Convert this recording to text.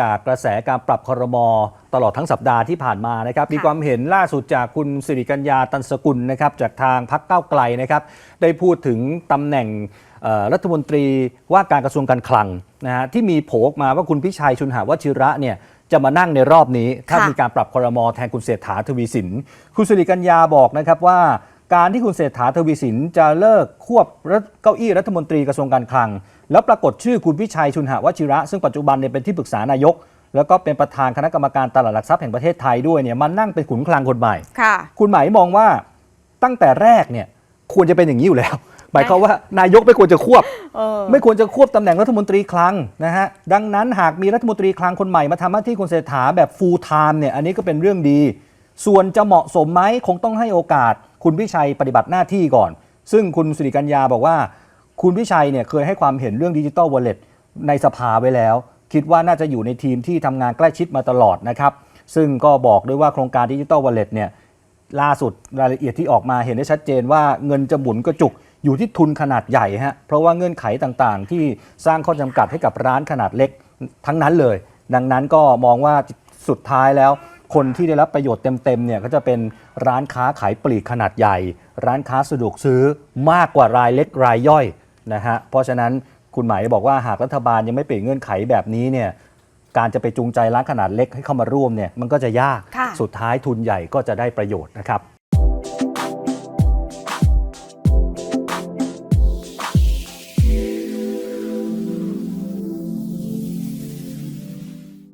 จากกระแสการปรับครมตลอดทั้งสัปดาห์ที่ผ่านมานะครับ มีความเห็นล่าสุดจากคุณสิริกัญญาตันสกุลนะครับจากทางพักเก้าวไกลนะครับ ได้พูดถึงตำแหน่งเอ่อรัฐมนตรีว่าการกระทรวงการคลังนะฮะที่มีโผล่ออกมาว่าคุณพิชัยชุนหาวชิระเนี่ยจะมานั่งในรอบนี้ ถ้าค่ะมีการปรับครมแทนคุณเศรษฐาทวีสิน คุณสิริกัญญาบอกนะครับว่า การที่คุณเศรษฐาทวีสินจะเลิกควบเก้าอี้รัฐมนตรีกระทรวงการคลัง แล้วปรากฏชื่อคุณพิชัยชุนหวชิระ ซึ่งปัจจุบันเนี่ยเป็นที่ปรึกษานายก แล้วก็เป็นประธานคณะกรรมการตลาดหลักทรัพย์แห่งประเทศไทยด้วยเนี่ยมานั่งเป็นขุนคลังคนใหม่ค่ะ คุณหมายมองว่าตั้งแต่แรกเนี่ยควรจะเป็นอย่างนี้อยู่แล้วหมายความว่านายกไม่ควรจะควบเออไม่ควรจะควบตำแหน่งรัฐมนตรีคลังนะฮะดังนั้นหากมีรัฐมนตรีคลังคนใหม่มาทำหน้าที่คุณเศรษฐาแบบ full time เนี่ยอันนี้ก็เป็นเรื่องดี ส่วนจะเหมาะสมไหมคงต้องให้โอกาส คุณพิชัยปฏิบัติหน้าที่ก่อน ซึ่งคุณสิริกัญญาบอกว่า คุณพิชัยเนี่ยเคยให้ความเห็นเรื่องดิจิ t a ลวอลเล็ตในสภาไว้แล้ว คิดว่าน่าจะอยู่ในทีมที่ทำงานใกล้ชิดมาตลอดนะครับ ซึ่งก็บอกด้วยว่าโครงการดิจิ t a ลวอลเล็ตเนี่ยล่าสุดรายละเอียดที่ออกมาเห็นได้ชัดเจนว่าเงินจะหมุนกระจุกอยู่ที่ทุนขนาดใหญ่ฮะเพราะว่าเงื่อนไขต่างๆ ที่สร้างข้อจำกัดให้กับร้านขนาดเล็กทั้งนั้นเลย ดังนั้นก็มองว่าสุดท้ายแล้ว คนที่ได้รับประโยชน์เต็มๆเนี่ยก็จะเป็นร้านค้าขายปลีกขนาดใหญ่ ร้านค้าสะดวกซื้อมากกว่ารายเล็กรายย่อยนะฮะเพราะฉะนั้นคุณหมายบอกว่าหากรัฐบาลยังไม่เปลี่ยนเงื่อนไขแบบนี้เนี่ยการจะไปจูงใจร้านขนาดเล็กให้เข้ามาร่วมเนี่ยมันก็จะยากค่ะสุดท้ายทุนใหญ่ก็จะได้ประโยชน์นะครับ